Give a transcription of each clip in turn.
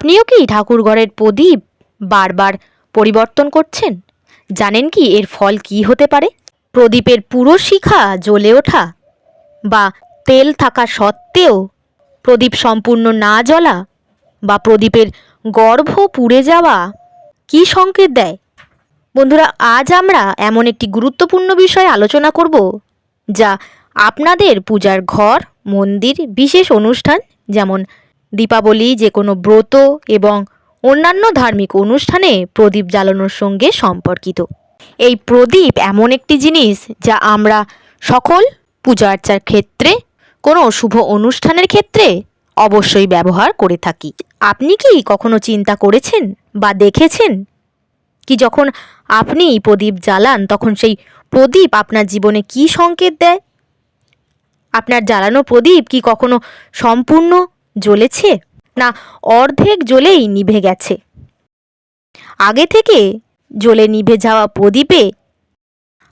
আপনিও কি ঠাকুর ঘরের প্রদীপ বারবার পরিবর্তন করছেন? জানেন কি এর ফল কি হতে পারে? প্রদীপের পুরো শিখা জ্বলে ওঠা বা তেল থাকা সত্ত্বেও প্রদীপ সম্পূর্ণ না জ্বলা বা প্রদীপের গর্ভ পুড়ে যাওয়া কি সংকেত দেয়? বন্ধুরা, আজ আমরা এমন একটি গুরুত্বপূর্ণ বিষয় আলোচনা করব যা আপনাদের পূজার ঘর, মন্দির, বিশেষ অনুষ্ঠান যেমন দীপাবলি, যে কোনো ব্রত এবং অন্যান্য ধার্মিক অনুষ্ঠানে প্রদীপ জ্বালানোর সঙ্গে সম্পর্কিত। এই প্রদীপ এমন একটি জিনিস যা আমরা সকল পূজা আর্চার ক্ষেত্রে, কোনো শুভ অনুষ্ঠানের ক্ষেত্রে অবশ্যই ব্যবহার করে থাকি। আপনি কি কখনো চিন্তা করেছেন বা দেখেছেন কি যখন আপনি প্রদীপ জ্বালান, তখন সেই প্রদীপ আপনার জীবনে কি সংকেত দেয়? আপনার জ্বালানো প্রদীপ কি কখনো সম্পূর্ণ জ্বলেছে? না, অর্ধেক জ্বলেই নিভে গেছে। আগে থেকে জ্বলে নিভে যাওয়া প্রদীপে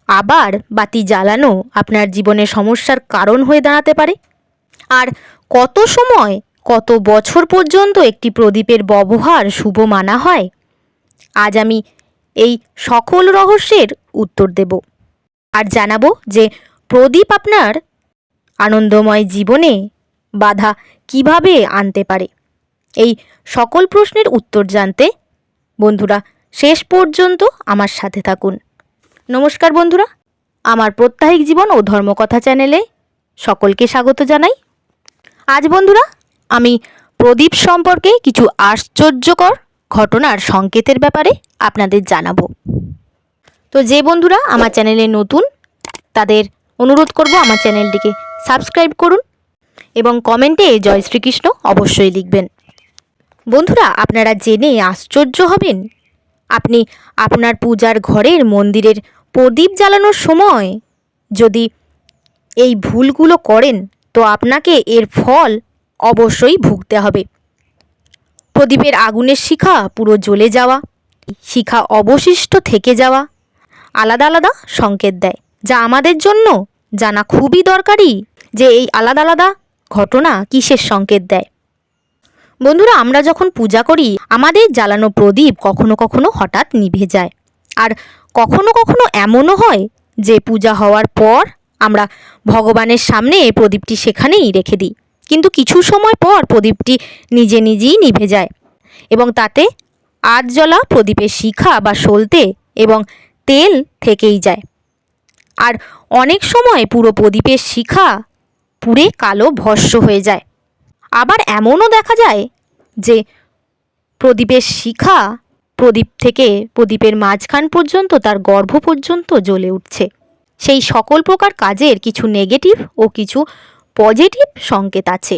আবার বাতি জ্বালানো আপনার জীবনে সমস্যার কারণ হয়ে দাঁড়াতে পারে। আর কত সময়, কত বছর পর্যন্ত একটি প্রদীপের ব্যবহার শুভ মানা হয়, আজ আমি এই সকল রহস্যের উত্তর দেব। আর জানাব যে প্রদীপ আপনার আনন্দময় জীবনে বাধা কীভাবে আনতে পারে? এই সকল প্রশ্নের উত্তর জানতে বন্ধুরা শেষ পর্যন্ত আমার সাথে থাকুন। নমস্কার বন্ধুরা। আমার প্রত্যাহিক জীবন ও ধর্মকথা চ্যানেলে সকলকে স্বাগত জানাই। আজ বন্ধুরা আমি প্রদীপ সম্পর্কে কিছু আশ্চর্যকর ঘটনার সংকেতের ব্যাপারে আপনাদের জানাব। তো যে বন্ধুরা আমার চ্যানেলে নতুন, তাদের অনুরোধ করব আমার চ্যানেলটিকে সাবস্ক্রাইব করুন এবং কমেন্টে জয় শ্রীকৃষ্ণ অবশ্যই লিখবেন। বন্ধুরা, আপনারা জেনে আশ্চর্য হবেন, আপনি আপনার পূজার ঘরের মন্দিরের প্রদীপ জ্বালানোর সময় যদি এই ভুলগুলো করেন, তো আপনাকে এর ফল অবশ্যই ভুগতে হবে। প্রদীপের আগুনের শিখা পুরো জ্বলে যাওয়া, শিখা অবশিষ্ট থেকে যাওয়া আলাদা আলাদা সংকেত দেয়, যা আমাদের জন্য জানা খুবই দরকারি যে এই আলাদা আলাদা ঘটনা কিসের সংকেত দেয়? বন্ধুরা, আমরা যখন পূজা করি, আমাদের জ্বালানো প্রদীপ কখনো কখনো হঠাৎ নিভে যায়। আর কখনো কখনো এমনও হয় যে পূজা হওয়ার পর আমরা ভগবানের সামনে প্রদীপটি সেখানেই রেখে দিই। কিন্তু কিছু সময় পর প্রদীপটি নিজে নিজেই নিভে যায় এবং তাতে আজ জ্বলা প্রদীপের শিখা বা সলতে এবং তেল থেকেই যায়। আর অনেক সময় পুরো প্রদীপের শিখা পুড়ে কালো ভস্য হয়ে যায়। আবার এমনও দেখা যায় যে প্রদীপের শিখা প্রদীপ থেকে প্রদীপের মাঝখান পর্যন্ত তার গর্ভ পর্যন্ত জ্বলে উঠছে। সেই সকল প্রকার কাজের কিছু নেগেটিভ ও কিছু পজিটিভ সংকেত আছে।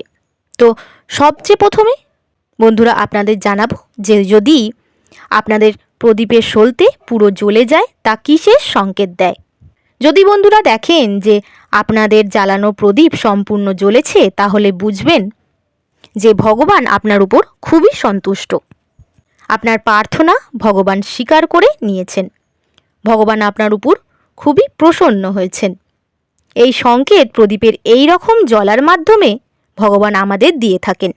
তো সবচেয়ে প্রথমে বন্ধুরা আপনাদের জানাব যে যদি আপনাদের প্রদীপের সলতে পুরো জ্বলে যায়, তা কিসের সংকেত দেয়? যদি বন্ধুরা দেখেন যে আপনাদের জ্বালানো প্রদীপ সম্পূর্ণ জ্বলেছে, তাহলে বুঝবেন যে ভগবান আপনার উপর খুবই সন্তুষ্ট। আপনার প্রার্থনা ভগবান স্বীকার করে নিয়েছেন। ভগবান আপনার উপর খুবই প্রসন্ন হয়েছেন। এই সংকেত প্রদীপের এই রকম জ্বলার মাধ্যমে ভগবান আমাদের দিয়ে থাকেন।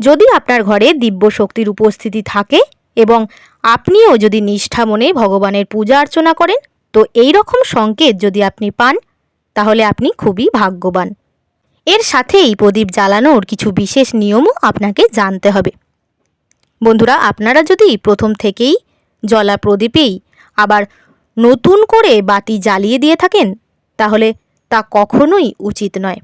যদি আপনার ঘরে দিব্য শক্তির উপস্থিতি থাকে এবং আপনিও যদি নিষ্ঠা মনে ভগবানের পূজা অর্চনা করেন, তো এই রকম সংকেত যদি আপনি পান তাহলে আপনি খুবই ভাগ্যবান। এর সাথেই প্রদীপ জ্বালানোর কিছু বিশেষ নিয়মও আপনাকে জানতে হবে। বন্ধুরা, আপনারা যদি প্রথম থেকেই জলা প্রদীপেই আবার নতুন করে বাতি জ্বালিয়ে দিয়ে থাকেন, তাহলে তা কখনোই উচিত নয়।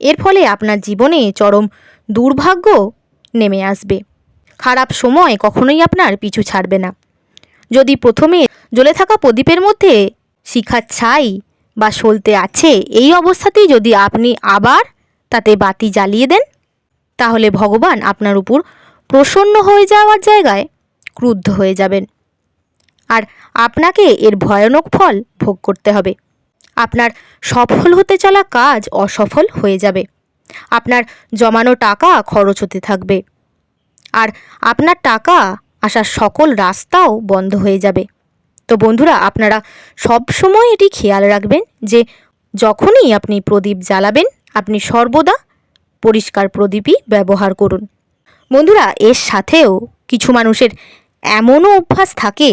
এর ফলে আপনার জীবনে চরম দুর্ভাগ্য নেমে আসবে। খারাপ সময় কখনোই আপনার পিছু ছাড়বে না। যদি প্রথমে জ্বলে থাকা প্রদীপের মধ্যে শিখার ছাই বা সলতে আছে, এই অবস্থাতেই যদি আপনি আবার তাতে বাতি জ্বালিয়ে দেন, তাহলে ভগবান আপনার উপর প্রসন্ন হয়ে যাওয়ার জায়গায় ক্রুদ্ধ হয়ে যাবেন। আর আপনাকে এর ভয়ানক ফল ভোগ করতে হবে। আপনার সফল হতে চলা কাজ অসফল হয়ে যাবে। আপনার জমানো টাকা খরচ হতে থাকবে। আর আপনার টাকা আসার সকল রাস্তাও বন্ধ হয়ে যাবে। তো বন্ধুরা, আপনারা সব সময় এটি খেয়াল রাখবেন যে যখনই আপনি প্রদীপ জ্বালাবেন, আপনি সর্বদা পরিষ্কার প্রদীপই ব্যবহার করুন। বন্ধুরা, এর সাথেও কিছু মানুষের এমনও অভ্যাস থাকে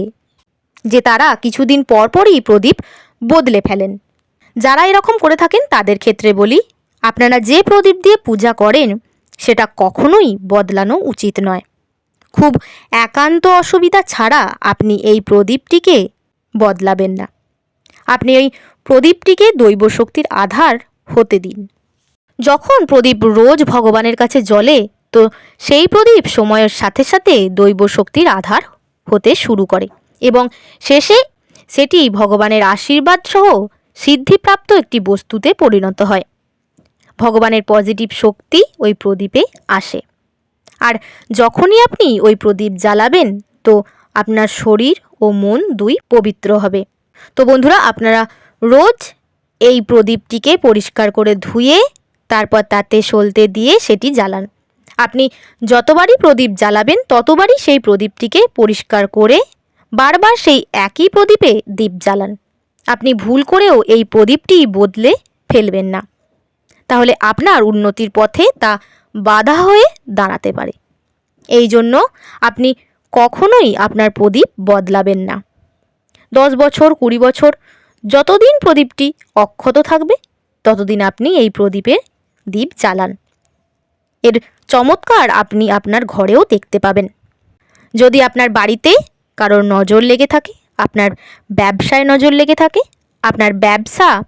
যে তারা কিছুদিন পর পরই প্রদীপ বদলে ফেলেন। যারা এরকম করে থাকেন, তাদের ক্ষেত্রে বলি, আপনারা যে প্রদীপ দিয়ে পূজা করেন, সেটা কখনোই বদলানো উচিত নয়। খুব একান্ত অসুবিধা ছাড়া আপনি এই প্রদীপটিকে বদলাবেন না। আপনি এই প্রদীপটিকে দৈব শক্তির আধার হতে দিন। যখন প্রদীপ রোজ ভগবানের কাছে জ্বলে, তো সেই প্রদীপ সময়ের সাথে সাথে দৈব শক্তির আধার হতে শুরু করে এবং শেষে সেটি ভগবানের আশীর্বাদ সহ সিদ্ধিপ্রাপ্ত একটি বস্তুতে পরিণত হয়। ভগবানের পজিটিভ শক্তি ওই প্রদীপে আসে। আর যখনই আপনি ওই প্রদীপ জ্বালাবেন, তো আপনার শরীর ও মন দুই পবিত্র হবে। তো বন্ধুরা, আপনারা রোজ এই প্রদীপটিকে পরিষ্কার করে ধুয়ে, তারপর তাতে সলতে দিয়ে সেটি জ্বালান। আপনি যতবারই প্রদীপ জ্বালাবেন, ততবারই সেই প্রদীপটিকে পরিষ্কার করে বারবার সেই একই প্রদীপে দীপ জ্বালান। আপনি ভুল করেও এই প্রদীপটি বদলে ফেলবেন না। তাহলে আপনার উন্নতির পথে তা বাধা হয়ে দাঁড়াতে পারে। এই জন্য আপনি কখনোই আপনার প্রদীপ বদলাবেন না। দশ বছর, কুড়ি বছর, যতদিন প্রদীপটি অক্ষত থাকবে, ততদিন আপনি এই প্রদীপের দীপ চালান এর চমৎকার আপনি আপনার ঘরেও দেখতে পাবেন। যদি আপনার বাড়িতে কারোর নজর লেগে থাকে, আপনার ব্যবসায় নজর লেগে থাকে, আপনার ব্যবসা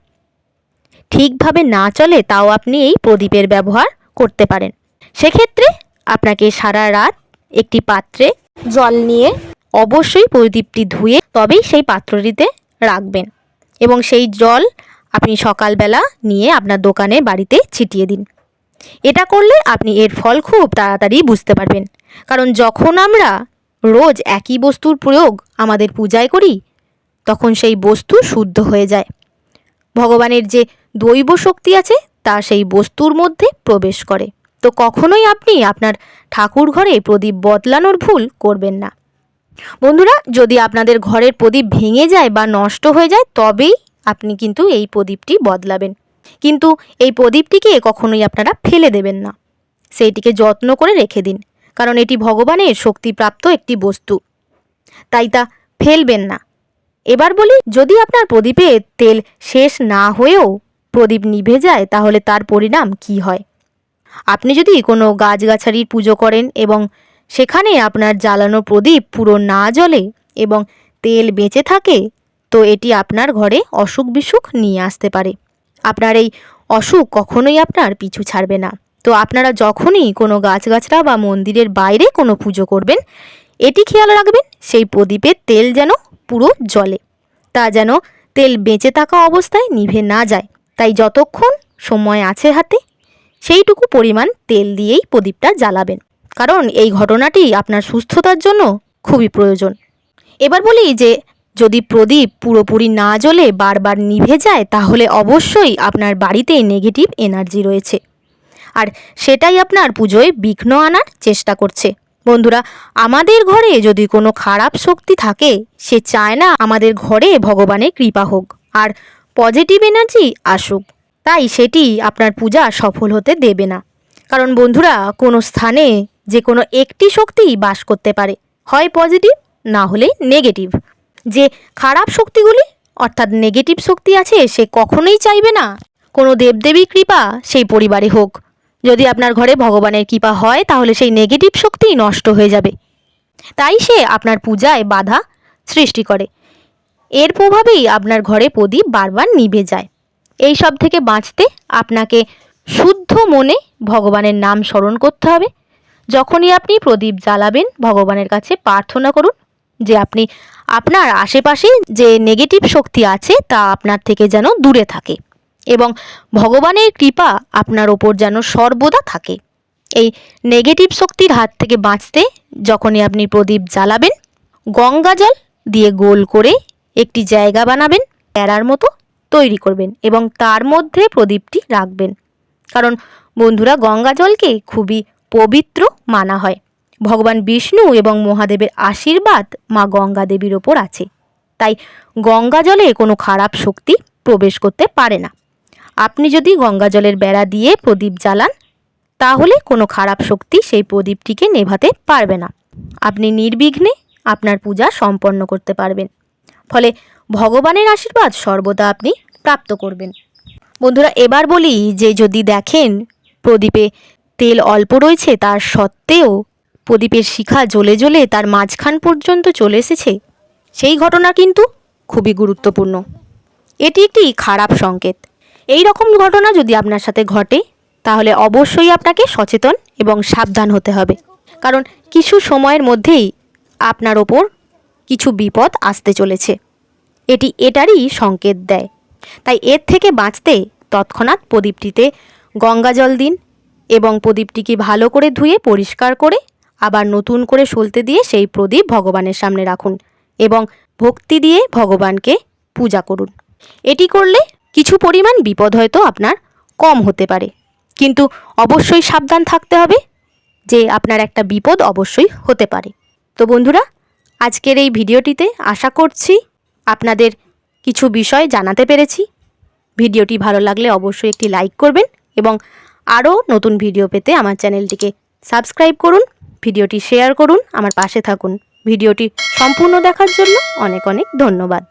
ঠিকভাবে না চলে, তাও আপনি এই প্রদীপের ব্যবহার করতে পারেন। সেক্ষেত্রে আপনাকে সারা রাত একটি পাত্রে জল নিয়ে অবশ্যই প্রদীপটি ধুয়ে তবেই সেই পাত্রটিতে রাখবেন এবং সেই জল আপনি সকালবেলা নিয়ে আপনার দোকানে বাড়িতে ছিটিয়ে দিন। এটা করলে আপনি এর ফল খুব তাড়াতাড়ি বুঝতে পারবেন। কারণ যখন আমরা রোজ একই বস্তুর প্রয়োগ আমাদের পূজায় করি, তখন সেই বস্তু শুদ্ধ হয়ে যায়। ভগবানের যে দৈব শক্তি আছে তা সেই বস্তুর মধ্যে প্রবেশ করে। তো কখনোই আপনি আপনার ঠাকুর ঘরে প্রদীপ বদলানোর ভুল করবেন না। বন্ধুরা, যদি আপনাদের ঘরের প্রদীপ ভেঙে যায় বা নষ্ট হয়ে যায়, তবেই আপনি কিন্তু এই প্রদীপটি বদলাবেন। কিন্তু এই প্রদীপটিকে কখনোই আপনারা ফেলে দেবেন না। সেইটিকে যত্ন করে রেখে দিন, কারণ এটি ভগবানের শক্তিপ্রাপ্ত একটি বস্তু। তাই তা ফেলবেন না। এবার বলি, যদি আপনার প্রদীপে তেল শেষ না হয়েও প্রদীপ নিভে যায়, তাহলে তার পরিণাম কি হয়? আপনি যদি কোনো গাছগাছালির পুজো করেন এবং সেখানে আপনার জ্বালানো প্রদীপ পুরো না জ্বলে এবং তেল বেঁচে থাকে, তো এটি আপনার ঘরে অসুখ বিসুখ নিয়ে আসতে পারে। আপনার এই অসুখ কখনোই আপনার পিছু ছাড়বে না। তো আপনারা যখনই কোনো গাছগাছরা বা মন্দিরের বাইরে কোনো পুজো করবেন, এটি খেয়াল রাখবেন, সেই প্রদীপের তেল যেন পুরো জলে তা যেন তেল বেঁচে থাকা অবস্থায় নিভে না যায়। তাই যতক্ষণ সময় আছে হাতে, সেইটুকু পরিমাণ তেল দিয়েই প্রদীপটা জ্বালাবেন। কারণ এই ঘটনাটি আপনার সুস্থতার জন্য খুবই প্রয়োজন। এবার বলি যে, যদি প্রদীপ পুরোপুরি না জ্বলে বারবার নিভে যায়, তাহলে অবশ্যই আপনার বাড়িতে নেগেটিভ এনার্জি রয়েছে। আর সেটাই আপনার পুজোয় বিঘ্ন আনার চেষ্টা করছে। বন্ধুরা, আমাদের ঘরে যদি কোনো খারাপ শক্তি থাকে, সে চায় না আমাদের ঘরে ভগবানের কৃপা হোক। আর পজিটিভ এনার্জি আসুক। তাই সেটি আপনার পূজা সফল হতে দেবে না। কারণ বন্ধুরা, কোনো স্থানে যে কোনো একটি শক্তিই বাস করতে পারে। হয় পজিটিভ, না হলে নেগেটিভ। যে খারাপ শক্তিগুলি, অর্থাৎ নেগেটিভ শক্তি আছে, সে কখনোই চাইবে না। কোনো দেবদেবীর কৃপা সেই পরিবারে হোক। যদি আপনার ঘরে ভগবানের কৃপা হয়, তাহলে সেই নেগেটিভ শক্তি নষ্ট হয়ে যাবে। তাই সে আপনার পূজায় বাধা সৃষ্টি করে। এর প্রভাবেই আপনার ঘরে প্রদীপ বারবার নিভে যায়। এই সব থেকে বাঁচতে আপনাকে শুদ্ধ মনে ভগবানের নাম স্মরণ করতে হবে। যখনই আপনি প্রদীপ জ্বালাবেন, ভগবানের কাছে প্রার্থনা করুন যে আপনি আপনার আশেপাশে যে নেগেটিভ শক্তি আছে তা আপনার থেকে যেন দূরে থাকে এবং ভগবানের কৃপা আপনার ওপর যেন সর্বদা থাকে। এই নেগেটিভ শক্তির হাত থেকে বাঁচতে যখনই আপনি প্রদীপ জ্বালাবেন, গঙ্গা জল দিয়ে গোল করে একটি জায়গা বানাবেন, প্যারার মতো তৈরি করবেন এবং তার মধ্যে প্রদীপটি রাখবেন। কারণ বন্ধুরা, গঙ্গা জলকে খুবই পবিত্র মানা হয়। ভগবান বিষ্ণু এবং মহাদেবের আশীর্বাদ মা গঙ্গা দেবীর ওপর আছে। তাই গঙ্গা জলে কোনো খারাপ শক্তি প্রবেশ করতে পারে না। আপনি যদি গঙ্গা জলের বেড়া দিয়ে প্রদীপ জ্বালান, তাহলে কোনো খারাপ শক্তি সেই প্রদীপটিকে নেভাতে পারবে না। আপনি নির্বিঘ্নে আপনার পূজা সম্পন্ন করতে পারবেন। ফলে ভগবানের আশীর্বাদ সর্বদা আপনি প্রাপ্ত করবেন। বন্ধুরা, এবার বলি যে যদি দেখেন প্রদীপে তেল অল্প রয়েছে, তার সত্ত্বেও প্রদীপের শিখা জ্বলে জ্বলে তার মাঝখান পর্যন্ত চলে এসেছে, সেই ঘটনা কিন্তু খুবই গুরুত্বপূর্ণ। এটি একটি খারাপ সংকেত। এই রকম ঘটনা যদি আপনার সাথে ঘটে, তাহলে অবশ্যই আপনাকে সচেতন এবং সাবধান হতে হবে। কারণ কিছু সময়ের মধ্যেই আপনার ওপর কিছু বিপদ আসতে চলেছে। এটি এটারই সংকেত দেয়। তাই এর থেকে বাঁচতে তৎক্ষণাৎ প্রদীপটিতে গঙ্গা জল দিন এবং প্রদীপটিকে ভালো করে ধুয়ে পরিষ্কার করে আবার নতুন করে সলতে দিয়ে সেই প্রদীপ ভগবানের সামনে রাখুন এবং ভক্তি দিয়ে ভগবানকে পূজা করুন। এটি করলে কিছু পরিমাণ বিপদ হয়তো আপনার কম হতে পারে। কিন্তু অবশ্যই সাবধান থাকতে হবে যে আপনার একটা বিপদ অবশ্যই হতে পারে। তো বন্ধুরা আজকের এই ভিডিওটিতে আশা করছি আপনাদের কিছু বিষয় জানাতে পেরেছি। ভিডিওটি ভালো লাগলে অবশ্যই একটি লাইক করবেন এবং আরও নতুন ভিডিও পেতে আমার চ্যানেলটিকে সাবস্ক্রাইব করুন, ভিডিওটি শেয়ার করুন, আমার পাশে থাকুন। ভিডিওটি সম্পূর্ণ দেখার জন্য অনেক অনেক ধন্যবাদ।